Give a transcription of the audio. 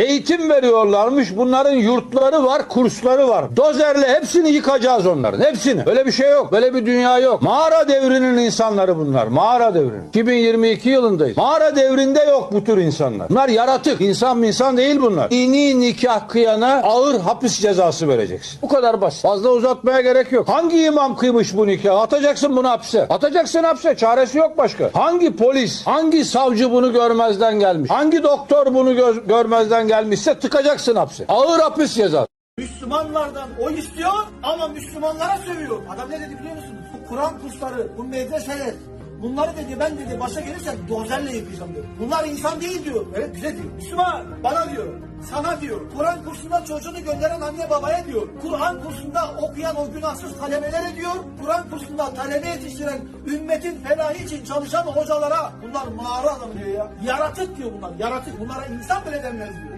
Eğitim veriyorlarmış. Bunların yurtları var, kursları var. Dozerle hepsini yıkacağız onların. Hepsini. Böyle bir şey yok. Böyle bir dünya yok. Mağara devrinin insanları bunlar. Mağara devrinin. 2022 yılındayız. Mağara devrinde yok bu tür insanlar. Bunlar yaratık. İnsan insan değil bunlar. Dini nikah kıyana ağır hapis cezası vereceksin. Bu kadar basit. Fazla uzatmaya gerek yok. Hangi imam kıymış bu nikahı? Atacaksın bunu hapse. Atacaksın hapse. Çaresi yok başka. Hangi polis, hangi savcı bunu görmezden gelmiş? Hangi doktor bunu gö- görmezden gelmişse tıkacaksın hapse. Ağır hapis cezası. Müslümanlardan oy istiyor ama Müslümanlara sövüyor. Adam ne dedi biliyor musunuz? Bu Kur'an kursları, bu medreseler, bunları dedi ben dedi başa gelirsen dozerle yıkayacağım dedi. Bunlar insan değil diyor. Evet bize diyor. Müslüman bana diyor. Sana diyor. Kur'an kursunda çocuğunu gönderen anne babaya diyor. Kur'an kursunda okuyan o günahsız talemelere diyor. Kur'an kursunda talebe yetiştiren ümmetin felahı için çalışan hocalara bunlar mağara adam diyor ya. Yaratık diyor bunlar. Yaratık. Bunlara insan bile denmez diyor.